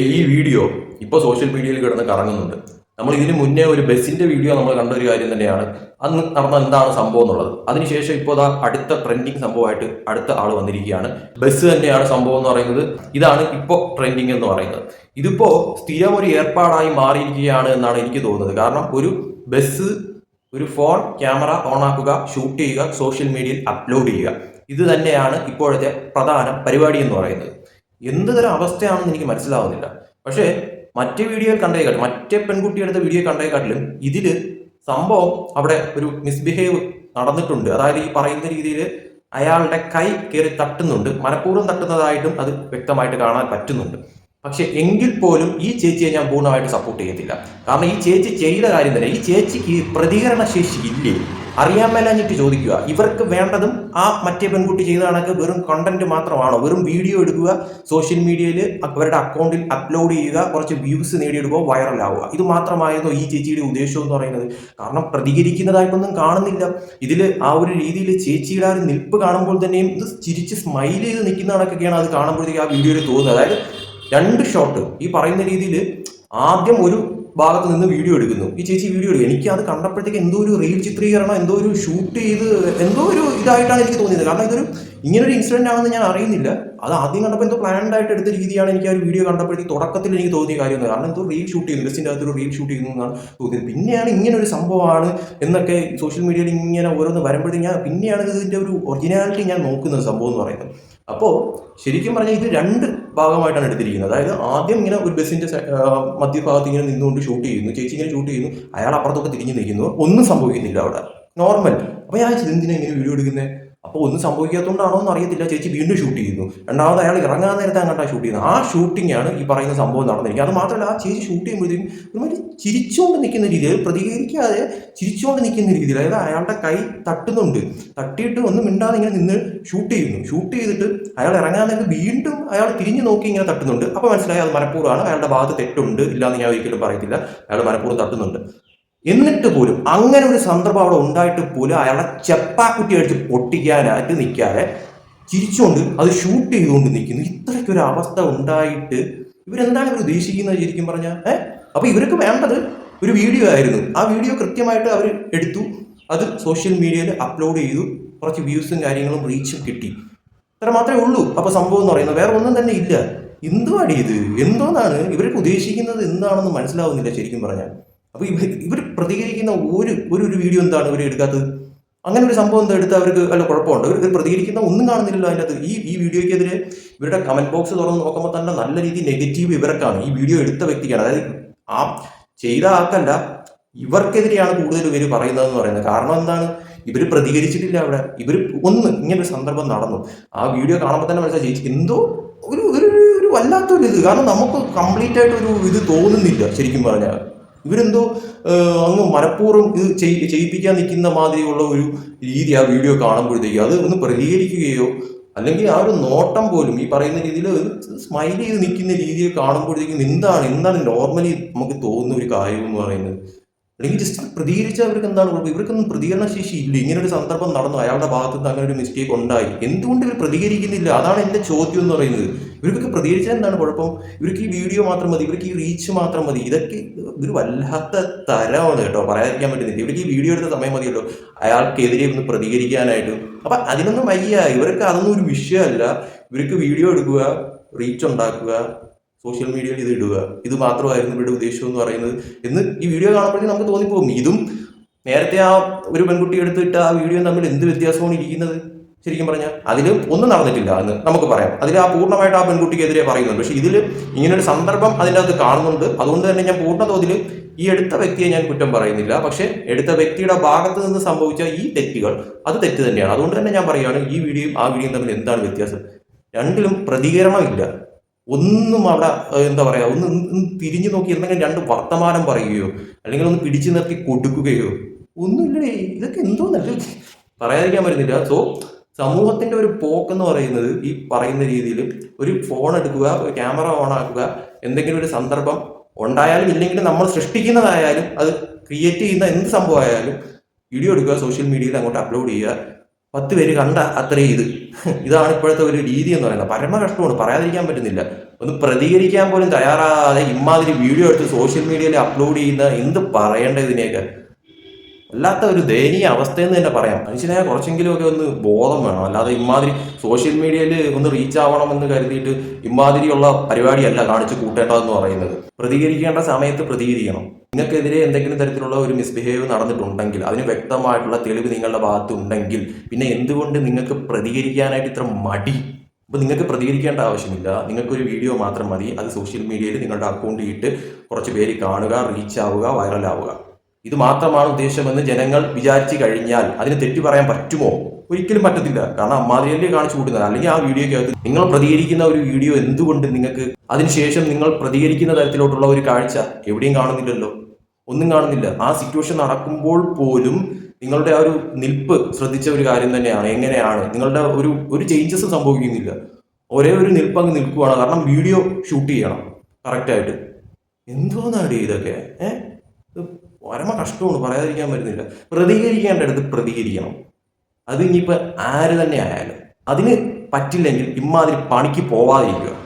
ഈ വീഡിയോ ഇപ്പോൾ സോഷ്യൽ മീഡിയയിൽ കിടന്ന് കറങ്ങുന്നുണ്ട്. നമ്മൾ ഇതിന് മുന്നേ ഒരു ബസ്സിന്റെ വീഡിയോ നമ്മൾ കണ്ട ഒരു കാര്യം തന്നെയാണ്. അന്ന് നടന്ന എന്താണ് സംഭവം എന്നുള്ളത്. അതിനുശേഷം ഇപ്പോൾ അതാ അടുത്ത ട്രെൻഡിങ് സംഭവമായിട്ട് അടുത്ത ആൾ വന്നിരിക്കുകയാണ്. ബസ് തന്നെയാണ് സംഭവം എന്ന് പറയുന്നത്. ഇതാണ് ഇപ്പോൾ ട്രെൻഡിങ് എന്ന് പറയുന്നത്. ഇതിപ്പോ സ്ഥിരം ഒരു ഏർപ്പാടായി മാറിയിരിക്കുകയാണ് എന്നാണ് എനിക്ക് തോന്നുന്നത്. കാരണം ഒരു ബസ് ഒരു ഫോൺ ക്യാമറ ഓൺ ആക്കുക ഷൂട്ട് ചെയ്യുക സോഷ്യൽ മീഡിയയിൽ അപ്ലോഡ് ചെയ്യുക. ഇത് തന്നെയാണ് ഇപ്പോഴത്തെ പ്രധാന പരിപാടി എന്ന് പറയുന്നത്. എന്ത് തരം അവസ്ഥയാണെന്ന് എനിക്ക് മനസ്സിലാവുന്നില്ല. പക്ഷേ മറ്റേ വീഡിയോയിൽ കണ്ടേക്കാട്ടും മറ്റേ പെൺകുട്ടി എടുത്ത വീഡിയോ കണ്ടേക്കാട്ടിലും ഇതിൽ സംഭവം അവിടെ ഒരു മിസ്ബിഹേവ് നടന്നിട്ടുണ്ട്. അതായത് ഈ പറയുന്ന രീതിയിൽ അയാളുടെ കൈ കയറി തട്ടുന്നുണ്ട്. മനഃപൂർവം തട്ടുന്നതായിട്ടും അത് വ്യക്തമായിട്ട് കാണാൻ പറ്റുന്നുണ്ട്. പക്ഷെ എങ്കിൽ പോലും ഈ ചേച്ചിയെ ഞാൻ പൂർണമായിട്ട് സപ്പോർട്ട് ചെയ്യത്തില്ല. കാരണം ഈ ചേച്ചി ചെയ്ത കാര്യം തന്നെ ഈ ചേച്ചിക്ക് പ്രതികരണ ശേഷി ഇല്ലേ? അറിയാൻ മേലാഞ്ഞിട്ട് ചോദിക്കുക. ഇവർക്ക് വേണ്ടതും ആ മറ്റേ പെൺകുട്ടി ചെയ്ത കണക്ക് വെറും കണ്ടന്റ് മാത്രമാണോ? വെറും വീഡിയോ എടുക്കുക സോഷ്യൽ മീഡിയയിൽ അവരുടെ അക്കൗണ്ടിൽ അപ്ലോഡ് ചെയ്യുക കുറച്ച് വ്യൂസ് നേടിയെടുക്കുക വൈറലാവുക ഇത് മാത്രമായിരുന്നു ഈ ചേച്ചിയുടെ ഉദ്ദേശം എന്ന് പറയുന്നത്. കാരണം പ്രതികരിക്കുന്നതായിട്ടൊന്നും കാണുന്നില്ല. ഇതിൽ ആ ഒരു രീതിയിൽ ചേച്ചിയുടെ ആ ഒരു നിൽപ്പ് കാണുമ്പോൾ തന്നെയും ഇത് ചിരിച്ച് സ്മൈൽ ചെയ്ത് നിൽക്കുന്ന അത് കാണുമ്പോഴത്തേക്ക് ആ വീഡിയോയിൽ തോന്നുന്നത്. അതായത് രണ്ട് ഷോട്ട് ഈ പറയുന്ന രീതിയിൽ ആദ്യം ഒരു ഭാഗത്ത് നിന്ന് വീഡിയോ എടുക്കുന്നു. ഈ ചേച്ചി വീഡിയോ എടുക്കും. എനിക്ക് അത് കണ്ടപ്പോഴത്തേക്ക് എന്തോ ഒരു റീൽ ചിത്രീകരണം എന്തോ ഒരു ഷൂട്ട് ചെയ്ത് എന്തോ ഒരു ഇതായിട്ടാണ് എനിക്ക് തോന്നിയത്. കാരണം ഇതൊരു ഇങ്ങനെ ഒരു ഇൻസിഡന്റ് ആണെന്ന് ഞാൻ അറിയുന്നില്ല. അത് ആദ്യം കണ്ടപ്പോൾ എന്തോ പ്ലാൻഡ് ആയിട്ട് എടുത്ത രീതിയാണ് എനിക്ക് ആ ഒരു വീഡിയോ കണ്ടപ്പോഴത്തേക്ക് തുടക്കത്തിൽ എനിക്ക് തോന്നിയ കാര്യം. കാരണം എന്തോ റീൽ ഷൂട്ട് ചെയ്യുന്നു. ബസ്സിന്റെ അകത്തൊരു റീൽ ഷൂട്ട് ചെയ്യുന്നു എന്നാണ് തോന്നിയത്. പിന്നെയാണ് ഇങ്ങനെ ഒരു സംഭവമാണ് എന്നൊക്കെ സോഷ്യൽ മീഡിയയിൽ ഇങ്ങനെ ഓരോന്ന് വരുമ്പോഴത്തേക്ക് ഞാൻ പിന്നെയാണ് ഇതിന്റെ ഒരു ഒറിജിനാലിറ്റി ഞാൻ നോക്കുന്നത് സംഭവം എന്ന് പറയുന്നത്. അപ്പോൾ ശരിക്കും പറഞ്ഞാൽ ഇത് രണ്ട് ഭാഗമായിട്ടാണ് എടുത്തിരിക്കുന്നത്. അതായത് ആദ്യം ഇങ്ങനെ ഒരു ബസ്സിന്റെ മധ്യഭാഗത്ത് ഇങ്ങനെ നിന്നുകൊണ്ട് ഷൂട്ട് ചെയ്യുന്നു ചേച്ചി ഇങ്ങനെ ഷൂട്ട് ചെയ്യുന്നു അയാൾ അപ്പുറത്തൊക്കെ തിരിഞ്ഞു നിൽക്കുന്നു. ഒന്നും സംഭവിക്കുന്നില്ല അവിടെ. നോർമൽ അപ്പൊ ഞാൻ ചോദിച്ചു, ഇങ്ങനെ വീഡിയോ എടുക്കുന്നത് അപ്പോൾ ഒന്നും സംഭവിക്കാത്തതുകൊണ്ടാണോ എന്ന് അറിയത്തില്ല ചേച്ചി വീണ്ടും ഷൂട്ട് ചെയ്യുന്നു. രണ്ടാമത് അയാൾ ഇറങ്ങാൻ നേരത്തെ അങ്ങോട്ടാണ് ഷൂട്ട് ചെയ്യുന്നത്. ആ ഷൂട്ടിംഗ് ആണ് ഈ പറയുന്ന സംഭവം നടന്നിരിക്കുന്നത്. അത് മാത്രമല്ല ആ ചേച്ചി ഷൂട്ട് ചെയ്യുമ്പോഴത്തേക്കും ഒരുമാതിരി ചിരിച്ചുകൊണ്ട് നിൽക്കുന്ന രീതിയിൽ പ്രതികരിക്കാതെ ചിരിച്ചുകൊണ്ട് നിൽക്കുന്ന രീതിയിൽ അതായത് അയാളുടെ കൈ തട്ടുന്നുണ്ട്. തട്ടിയിട്ട് ഒന്നും മിണ്ടാതെ ഇങ്ങനെ നിന്ന് ഷൂട്ട് ചെയ്യുന്നു. ഷൂട്ട് ചെയ്തിട്ട് അയാൾ ഇറങ്ങാൻ നേരത്ത് വീണ്ടും അയാൾ തിരിഞ്ഞു നോക്കി ഇങ്ങനെ തട്ടുന്നുണ്ട്. അപ്പോൾ മനസ്സിലായി അത് മനഃപൂർവമാണ്. അയാളുടെ ഭാഗത്ത് തെറ്റുണ്ട് ഇല്ലാന്ന് ഞാൻ ഒരിക്കലും പറയത്തില്ല. അയാൾ മനഃപൂർവം തട്ടുന്നുണ്ട്. എന്നിട്ട് പോലും അങ്ങനെ ഒരു സന്ദർഭം അവിടെ ഉണ്ടായിട്ട് പോലും അയാളെ ചെപ്പാക്കുട്ടി അടിച്ച് പൊട്ടിക്കാനായിട്ട് നിൽക്കാതെ ചിരിച്ചുകൊണ്ട് അത് ഷൂട്ട് ചെയ്തുകൊണ്ട് നിൽക്കുന്നു. ഇത്രയ്ക്കൊരു അവസ്ഥ ഉണ്ടായിട്ട് ഇവരെന്താണ് ഇവർ ഉദ്ദേശിക്കുന്നത് ശരിക്കും പറഞ്ഞാൽ ഏഹ് അപ്പൊ ഇവർക്ക് വേണ്ടത് ഒരു വീഡിയോ ആയിരുന്നു. ആ വീഡിയോ കൃത്യമായിട്ട് അവർ എടുത്തു. അത് സോഷ്യൽ മീഡിയയിൽ അപ്ലോഡ് ചെയ്തു. കുറച്ച് വ്യൂസും കാര്യങ്ങളും റീച്ചും കിട്ടി. ഇത്ര മാത്രമേ ഉള്ളൂ. അപ്പൊ സംഭവം എന്ന് പറയുന്നത് വേറെ ഒന്നും തന്നെ ഇല്ല. എന്തുവാടി ഇത്? എന്തോന്നാണ്? ഇവർക്ക് ഉദ്ദേശിക്കുന്നത് എന്താണെന്ന് മനസ്സിലാവുന്നില്ല ശരിക്കും പറഞ്ഞാൽ. അപ്പൊ ഇവർ ഇവർ പ്രതികരിക്കുന്ന ഒരു ഒരു ഒരു വീഡിയോ എന്താണ് ഇവർ എടുക്കാത്തത്? അങ്ങനെ ഒരു സംഭവം എന്താ എടുത്താൽ അവർക്ക് വല്ല കുഴപ്പമുണ്ട്? ഇവർ പ്രതികരിക്കുന്ന ഒന്നും കാണുന്നില്ലല്ലോ അത് ഈ ഈ വീഡിയോയ്ക്കെതിരെ ഇവരുടെ കമന്റ് ബോക്സ് തുറന്ന് നോക്കുമ്പോൾ തന്നെ നല്ല രീതിയിൽ നെഗറ്റീവ് ഇവർക്കാണ്. ഈ വീഡിയോ എടുത്ത വ്യക്തിക്കാണ്. അതായത് ആ ചെയ്ത ആക്കല്ല ഇവർക്കെതിരെയാണ് കൂടുതൽ ഇവർ പറയുന്നതെന്ന് പറയുന്നത്. കാരണം എന്താണ്? ഇവർ പ്രതികരിച്ചിട്ടില്ല അവിടെ. ഇവർ ഒന്ന് ഇങ്ങനൊരു സന്ദർഭം നടന്നു. ആ വീഡിയോ കാണുമ്പോൾ തന്നെ മനസ്സിലായി. ചേച്ചി എന്തോ ഒരു- ഒരു വല്ലാത്തൊരു ഇത്. കാരണം നമുക്ക് കംപ്ലീറ്റ് ആയിട്ട് ഒരു ഇത് തോന്നുന്നില്ല ശരിക്കും പറഞ്ഞാൽ. ഇവരെന്തോ അങ്ങ് മനഃപൂർവം ഇത് ചെയ്- ചെയ്യിപ്പിക്കാൻ നിൽക്കുന്ന മാതിരിയുള്ള ഒരു രീതി ആ വീഡിയോ കാണുമ്പോഴത്തേക്ക് അത് ഒന്ന് പ്രതികരിക്കുകയോ അല്ലെങ്കിൽ ആ ഒരു നോട്ടം പോലും ഈ പറയുന്ന രീതിയിൽ സ്മൈൽ ചെയ്ത് നിൽക്കുന്ന രീതിയിൽ കാണുമ്പോഴത്തേക്കും എന്താണ് എന്താണ് നോർമലി നമുക്ക് തോന്നുന്ന ഒരു കാര്യം എന്ന് പറയുന്നത്? അല്ലെങ്കിൽ ജസ്റ്റ് പ്രതികരിച്ച അവർക്ക് എന്താണ് കുഴപ്പം? ഇവർക്കൊന്നും പ്രതികരണ ശേഷി ഇല്ല. ഇങ്ങനെ ഒരു സന്ദർഭം നടന്നു. അയാളുടെ ഭാഗത്ത് നിന്ന് അങ്ങനെ ഒരു മിസ്റ്റേക്ക് ഉണ്ടായി. എന്തുകൊണ്ട് ഇവർ പ്രതികരിക്കുന്നില്ല? അതാണ് എന്റെ ചോദ്യം എന്ന് പറയുന്നത്. ഇവർക്കൊക്കെ പ്രതികരിച്ചാൽ എന്താണ് കുഴപ്പം? ഇവർക്ക് ഈ വീഡിയോ മാത്രം മതി. ഇവർക്ക് ഈ റീച്ച് മാത്രം മതി. ഇതൊക്കെ ഒരു വല്ലാത്ത തരമാണ് കേട്ടോ. പറയാതിരിക്കാൻ പറ്റുന്നില്ല. ഇവർക്ക് ഈ വീഡിയോ എടുത്ത സമയം മതിയല്ലോ. അയാൾക്കെതിരെ ഒന്ന് പ്രതികരിക്കാനായിട്ട്. അപ്പൊ അതിനൊന്നും വയ്യ. ഇവർക്ക് അതൊന്നും ഒരു വിഷയമല്ല. ഇവർക്ക് വീഡിയോ എടുക്കുക റീച്ച് ഉണ്ടാക്കുക സോഷ്യൽ മീഡിയയിൽ ഇത് ഇടുക. ഇത് മാത്രമായിരുന്നു ഇവരുടെ ഉദ്ദേശം എന്ന് പറയുന്നത് എന്ന് ഈ വീഡിയോ കാണുമ്പോഴേക്കും നമുക്ക് തോന്നിപ്പോകും. ഇതും നേരത്തെ ആ ഒരു പെൺകുട്ടി എടുത്തിട്ട് ആ വീഡിയോ തമ്മിൽ എന്ത് വ്യത്യാസമാണ് ഇരിക്കുന്നത്? ശരിക്കും പറഞ്ഞാൽ അതിൽ ഒന്നും നടന്നിട്ടില്ല എന്ന് നമുക്ക് പറയാം. അതിൽ ആ പൂർണമായിട്ട് ആ പെൺകുട്ടിക്കെതിരെ പറയുന്നുണ്ട്. പക്ഷേ ഇതിൽ ഇങ്ങനൊരു സന്ദർഭം അതിന്റെ അകത്ത് കാണുന്നുണ്ട്. അതുകൊണ്ട് തന്നെ ഞാൻ പൂർണ തോതിൽ ഈ എടുത്ത വ്യക്തിയെ ഞാൻ കുറ്റം പറയുന്നില്ല. പക്ഷെ എടുത്ത വ്യക്തിയുടെ ഭാഗത്ത് നിന്ന് സംഭവിച്ച ഈ തെറ്റുകൾ അത് തെറ്റ് തന്നെയാണ്. അതുകൊണ്ട് തന്നെ ഞാൻ പറയുകയാണ് ഈ വീഡിയോയും ആ വീഡിയോയും തമ്മിൽ എന്താണ് വ്യത്യാസം? രണ്ടിലും പ്രതികരണമില്ല. ഒന്നും അവിടെ എന്താ പറയുക ഒന്ന് തിരിഞ്ഞു നോക്കി എന്തെങ്കിലും രണ്ട് വർത്തമാനം പറയുകയോ അല്ലെങ്കിൽ ഒന്ന് പിടിച്ചു നിർത്തി കൊടുക്കുകയോ ഒന്നുമില്ലേ ഇതൊക്കെ എന്തോ നല്ല പറയാതിരിക്കാൻ പറ്റുന്നില്ല. സോ സമൂഹത്തിന്റെ ഒരു പോക്കെന്ന് പറയുന്നത് ഈ പറയുന്ന രീതിയിൽ ഒരു ഫോൺ എടുക്കുക ഒരു ക്യാമറ ഓൺ ആക്കുക എന്തെങ്കിലും ഒരു സന്ദർഭം ഉണ്ടായാലും ഇല്ലെങ്കിലും നമ്മൾ സൃഷ്ടിക്കുന്നതായാലും അത് ക്രിയേറ്റ് ചെയ്യുന്ന എന്ത് സംഭവമായാലും വീഡിയോ എടുക്കുക സോഷ്യൽ മീഡിയയിൽ അങ്ങോട്ട് അപ്ലോഡ് ചെയ്യുക പത്ത് പേര് കണ്ട അത്രയും ഇത്. ഇതാണ് ഇപ്പോഴത്തെ ഒരു രീതി എന്ന് പറയുന്നത്. പരമ കഷ്ടമാണ് പറയാതിരിക്കാൻ പറ്റുന്നില്ല. ഒന്ന് പ്രതികരിക്കാൻ പോലും തയ്യാറാകാതെ ഇമാതിരി വീഡിയോ എടുത്ത് സോഷ്യൽ മീഡിയയിൽ അപ്ലോഡ് ചെയ്യുന്ന എന്ത് പറയേണ്ട ഇതിനെയൊക്കെ? അല്ലാത്ത ഒരു ദയനീയ അവസ്ഥയെന്ന് തന്നെ പറയാം. മനുഷ്യനെ കുറച്ചെങ്കിലും ഒക്കെ ഒന്ന് ബോധം വേണം. അല്ലാതെ ഇമാതിരി സോഷ്യൽ മീഡിയയിൽ ഒന്ന് റീച്ച് ആവണമെന്ന് കരുതിയിട്ട് ഇമാതിരിയുള്ള പരിപാടിയല്ല കാണിച്ച് കൂട്ടേണ്ടതെന്ന് പറയുന്നത്. പ്രതികരിക്കേണ്ട സമയത്ത് പ്രതികരിക്കണം. നിങ്ങൾക്കെതിരെ എന്തെങ്കിലും തരത്തിലുള്ള ഒരു മിസ്ബിഹേവ് നടന്നിട്ടുണ്ടെങ്കിൽ അതിന് വ്യക്തമായിട്ടുള്ള തെളിവ് നിങ്ങളുടെ ഭാഗത്ത് ഉണ്ടെങ്കിൽ പിന്നെ എന്തുകൊണ്ട് നിങ്ങൾക്ക് പ്രതികരിക്കാനായിട്ട് ഇത്ര മടി? അപ്പോൾ നിങ്ങൾക്ക് പ്രതികരിക്കേണ്ട ആവശ്യമില്ല. നിങ്ങൾക്കൊരു വീഡിയോ മാത്രം മതി. അത് സോഷ്യൽ മീഡിയയിൽ നിങ്ങളുടെ അക്കൗണ്ട് ഇട്ട് കുറച്ച് പേര് കാണുക റീച്ച് ആവുക വൈറലാവുക ഇത് മാത്രമാണ് ഉദ്ദേശമെന്ന് ജനങ്ങൾ വിചാരിച്ചു കഴിഞ്ഞാൽ അതിന് തെറ്റു പറയാൻ പറ്റുമോ? ഒരിക്കലും പറ്റത്തില്ല. കാരണം അമ്മാതിരിയല്ലേ കാണിച്ചു കൂട്ടുന്നത്. അല്ലെങ്കിൽ ആ വീഡിയോയ്ക്കകത്ത് നിങ്ങൾ പ്രതികരിക്കുന്ന ഒരു വീഡിയോ എന്തുകൊണ്ട് നിങ്ങൾക്ക് അതിനുശേഷം നിങ്ങൾ പ്രതികരിക്കുന്ന തരത്തിലോട്ടുള്ള ഒരു കാഴ്ച എവിടെയും കാണുന്നില്ലല്ലോ. ഒന്നും കാണുന്നില്ല. ആ സിറ്റുവേഷൻ നടക്കുമ്പോൾ പോലും നിങ്ങളുടെ ആ ഒരു നിൽപ്പ് ശ്രദ്ധിച്ച ഒരു കാര്യം തന്നെയാണ്. എങ്ങനെയാണ്? നിങ്ങളുടെ ഒരു ഒരു ചേഞ്ചസ് സംഭവിക്കുന്നില്ല. ഒരേ ഒരു നിൽപ്പ് അങ്ങ് നിൽക്കുവാണ്. കാരണം വീഡിയോ ഷൂട്ട് ചെയ്യണം. കറക്റ്റായിട്ട് എന്തോന്നാടി ഇതൊക്കെ? ഏഹ് പരമ കഷ്ടമാണ് പറയാതിരിക്കാൻ പറ്റുന്നില്ല. പ്രതികരിക്കേണ്ടടുത്ത് പ്രതികരിക്കണം. അത് ഇനിയിപ്പോൾ ആര് തന്നെ ആയാലും. അതിന് പറ്റില്ലെങ്കിൽ ഇമ്മാതിരി പണിക്ക് പോവാതിരിക്കുക.